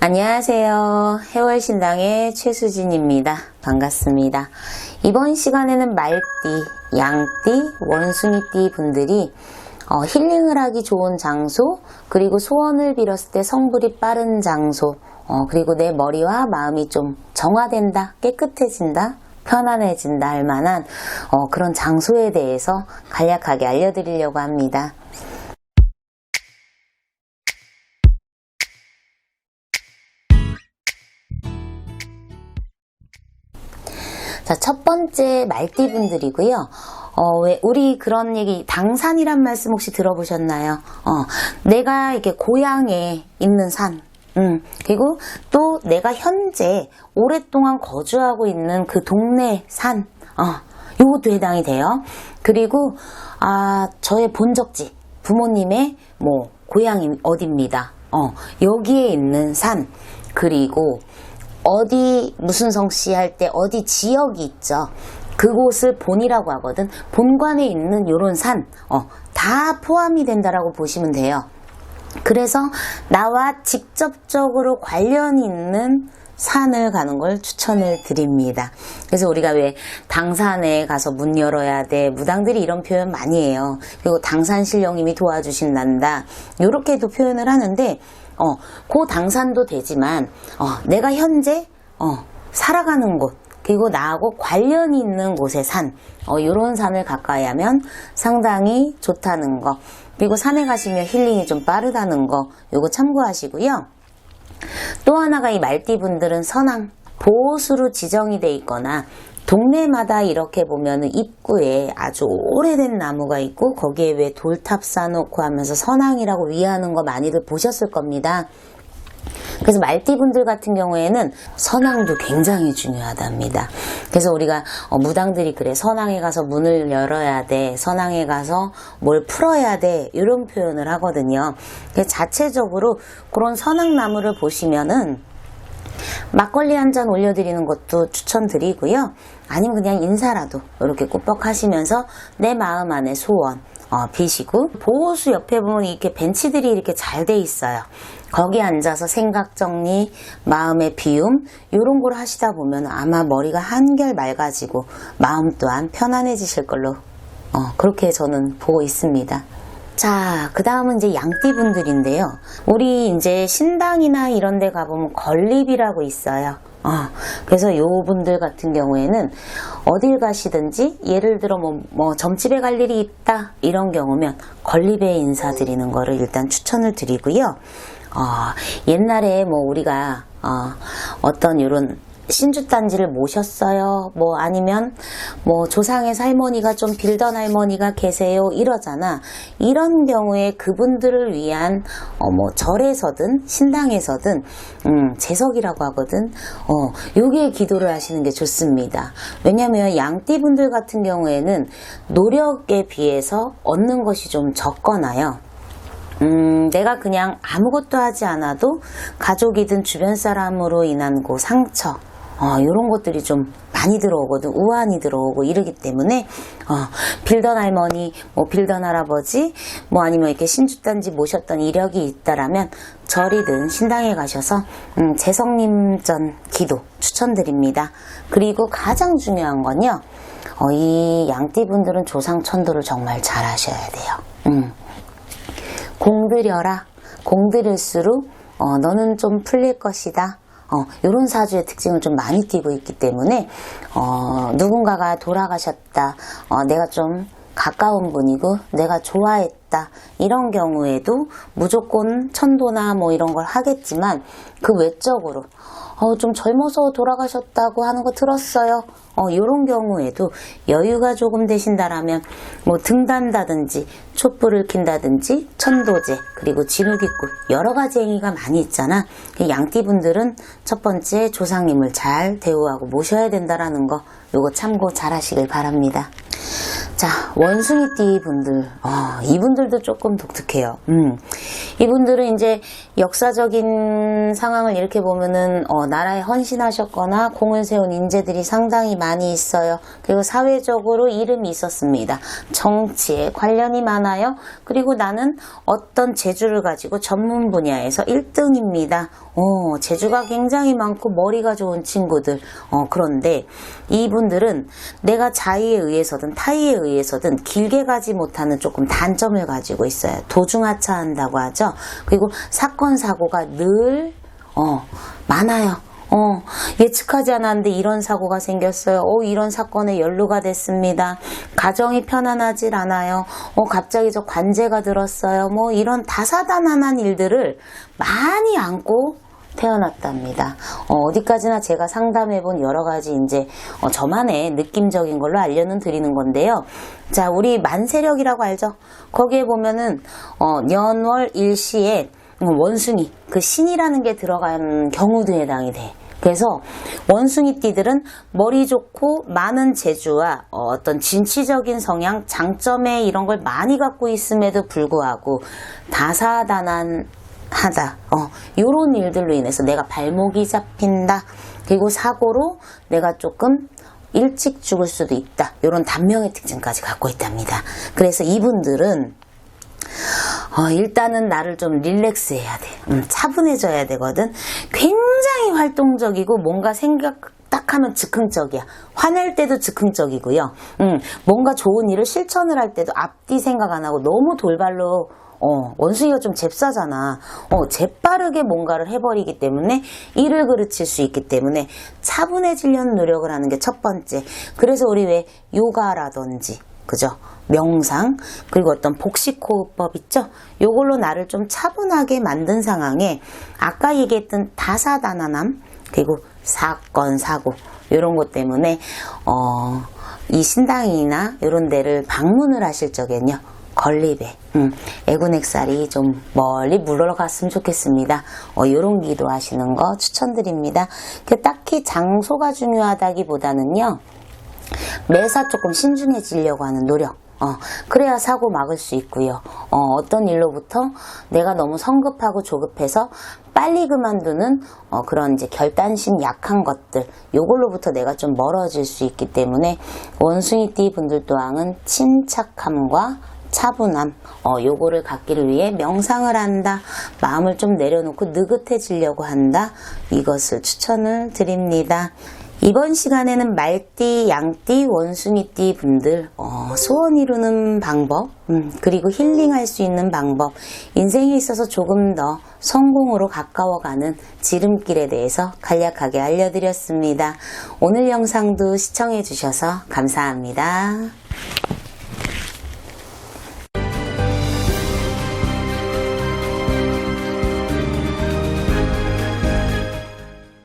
안녕하세요. 해월신당의 최수진입니다. 반갑습니다. 이번 시간에는 말띠, 양띠, 원숭이띠 분들이 어, 힐링을 하기 좋은 장소, 그리고 소원을 빌었을 때 성불이 빠른 장소, 어, 그리고 내 머리와 마음이 좀 정화된다, 깨끗해진다, 편안해진다 할 만한 어, 그런 장소에 대해서 간략하게 알려드리려고 합니다. 자, 첫 번째 말띠분들이고요. 어, 왜, 우리 그런 얘기, 당산이란 말씀 혹시 들어보셨나요? 어, 내가 이렇게 고향에 있는 산, 음, 그리고 또 내가 현재 오랫동안 거주하고 있는 그 동네 산, 어, 요것도 해당이 돼요. 그리고, 아, 저의 본적지, 부모님의 뭐, 고향이 어디입니다. 어, 여기에 있는 산, 그리고 어디 무슨 성씨 할 때 어디 지역이 있죠. 그곳을 본이라고 하거든. 본관에 있는 요런 산, 어, 다 포함이 된다라고 보시면 돼요. 그래서 나와 직접적으로 관련이 있는 산을 가는 걸 추천을 드립니다. 그래서 우리가 왜 당산에 가서 문 열어야 돼. 무당들이 이런 표현 많이 해요. 그리고 당산 신령님이 도와주신단다. 요렇게도 표현을 하는데, 어, 그 당산도 되지만, 어, 내가 현재, 어, 살아가는 곳, 그리고 나하고 관련이 있는 곳의 산, 어, 요런 산을 가까이 하면 상당히 좋다는 거. 그리고 산에 가시면 힐링이 좀 빠르다는 거, 요거 참고하시고요. 또 하나가 이 말띠분들은 선앙, 보호수로 지정이 돼 있거나 동네마다 이렇게 보면은 입구에 아주 오래된 나무가 있고 거기에 왜 돌탑 쌓아놓고 하면서 선앙이라고 위하는 거 많이들 보셨을 겁니다. 그래서 말띠분들 같은 경우에는 선앙도 굉장히 중요하답니다. 그래서 우리가 어, 무당들이 그래 선앙에 가서 문을 열어야 돼, 선앙에 가서 뭘 풀어야 돼 이런 표현을 하거든요. 자체적으로 그런 선앙나무를 보시면은 막걸리 한 잔 올려드리는 것도 추천드리고요. 아니면 그냥 인사라도 이렇게 꾸벅 하시면서 내 마음 안에 소원 어, 비시고 보호수 옆에 보면 이렇게 벤치들이 이렇게 잘 돼 있어요. 거기 앉아서 생각 정리, 마음의 비움 이런 걸 하시다 보면 아마 머리가 한결 맑아지고 마음 또한 편안해지실 걸로 어, 그렇게 저는 보고 있습니다. 자, 그 다음은 이제 양띠분들인데요. 우리 이제 신당이나 이런 데 가보면 건립이라고 있어요. 어, 그래서 요 분들 같은 경우에는 어딜 가시든지 예를 들어 뭐, 뭐 점집에 갈 일이 있다 이런 경우면 건립에 인사드리는 거를 일단 추천을 드리고요. 어, 옛날에 뭐 우리가 어, 어떤 이런 신주단지를 모셨어요. 뭐 아니면 뭐 조상의 할머니가 좀 빌던 할머니가 계세요. 이러잖아. 이런 경우에 그분들을 위한 어 뭐 절에서든 신당에서든 음 재석이라고 하거든. 어 요게 기도를 하시는 게 좋습니다. 왜냐면 양띠분들 같은 경우에는 노력에 비해서 얻는 것이 좀 적거나요. 음, 내가 그냥 아무것도 하지 않아도 가족이든 주변 사람으로 인한 그 상처, 어, 이런 것들이 좀 많이 들어오거든. 우환이 들어오고 이러기 때문에, 어, 빌던 할머니, 뭐 빌던 할아버지, 뭐 아니면 이렇게 신주단지 모셨던 이력이 있다라면 절이든 신당에 가셔서, 음, 재성님전 기도 추천드립니다. 그리고 가장 중요한 건요, 어, 이 양띠분들은 조상 천도를 정말 잘 하셔야 돼요. 음. 공들여라. 공들일수록 어, 너는 좀 풀릴 것이다. 어, 이런 사주의 특징을 좀 많이 띠고 있기 때문에 어, 누군가가 돌아가셨다. 어, 내가 좀 가까운 분이고 내가 좋아했다. 이런 경우에도 무조건 천도나 뭐 이런 걸 하겠지만 그 외적으로 어, 좀 젊어서 돌아가셨다고 하는 거 들었어요. 어, 이런 경우에도 여유가 조금 되신다라면 뭐 등단다든지 촛불을 킨다든지 천도제 그리고 진흙입구 여러 가지 행위가 많이 있잖아. 그 양띠분들은 첫 번째 조상님을 잘 대우하고 모셔야 된다라는 거 요거 참고 잘 하시길 바랍니다. 자, 원숭이띠 분들, 아, 이분들도 조금 독특해요. 음, 이분들은 이제 역사적인 상황을 이렇게 보면은, 어, 나라에 헌신하셨거나 공을 세운 인재들이 상당히 많이 있어요. 그리고 사회적으로 이름이 있었습니다. 정치에 관련이 많아요. 그리고 나는 어떤 재주를 가지고 전문 분야에서 1등입니다. 어, 재주가 굉장히 많고 머리가 좋은 친구들. 어, 그런데 이분들은 내가 자의에 의해서든 타의에 의해서든 길게 가지 못하는 조금 단점을 가지고 있어요. 도중하차한다고 하죠. 그리고 사건 사고가 늘 어, 많아요. 어, 예측하지 않았는데 이런 사고가 생겼어요. 어, 이런 사건에 연루가 됐습니다. 가정이 편안하질 않아요. 어, 갑자기 저 관제가 들었어요. 뭐 이런 다사다난한 일들을 많이 안고 태어났답니다. 어, 디까지나 제가 상담해본 여러 가지 이제 어, 저만의 느낌적인 걸로 알려는 드리는 건데요. 자, 우리 만세력이라고 알죠? 거기에 보면은 어, 년월 일시에 원숭이 그 신이라는 게 들어간 경우도 해당이 돼. 그래서 원숭이띠들은 머리 좋고 많은 재주와 어, 어떤 진취적인 성향, 장점에 이런 걸 많이 갖고 있음에도 불구하고 다사다난 하다. 어, 요런 일들로 인해서 내가 발목이 잡힌다. 그리고 사고로 내가 조금 일찍 죽을 수도 있다. 요런 단명의 특징까지 갖고 있답니다. 그래서 이분들은 어, 일단은 나를 좀 릴렉스 해야 돼. 음, 차분해져야 되거든. 굉장히 활동적이고 뭔가 생각 딱 하면 즉흥적이야. 화낼 때도 즉흥적이고요. 음, 뭔가 좋은 일을 실천을 할 때도 앞뒤 생각 안 하고 너무 돌발로 어, 원숭이가 좀 잽싸잖아. 어, 재빠르게 뭔가를 해버리기 때문에 일을 그르칠 수 있기 때문에 차분해지려는 노력을 하는 게 첫 번째. 그래서 우리 왜 요가라든지 그죠? 명상 그리고 어떤 복식호흡법 있죠? 요걸로 나를 좀 차분하게 만든 상황에 아까 얘기했던 다사다난함 그리고 사건 사고 이런 것 때문에 어, 이 신당이나 이런 데를 방문을 하실 적엔요 건립에 음, 애군액살이 좀 멀리 물러갔으면 좋겠습니다. 어, 요런 기도 하시는 거 추천드립니다. 그 딱히 장소가 중요하다기보다는요. 매사 조금 신중해지려고 하는 노력. 어, 그래야 사고 막을 수 있고요. 어, 떤 일로부터 내가 너무 성급하고 조급해서 빨리 그만두는 어, 그런 이제 결단심 약한 것들, 요걸로부터 내가 좀 멀어질 수 있기 때문에 원숭이띠 분들 또한 침착함과 차분함, 어, 요거를 갖기를 위해 명상을 한다, 마음을 좀 내려놓고 느긋해지려고 한다, 이것을 추천을 드립니다. 이번 시간에는 말띠, 양띠, 원숭이띠 분들 어, 소원 이루는 방법 음, 그리고 힐링할 수 있는 방법 인생에 있어서 조금 더 성공으로 가까워가는 지름길에 대해서 간략하게 알려드렸습니다. 오늘 영상도 시청해 주셔서 감사합니다.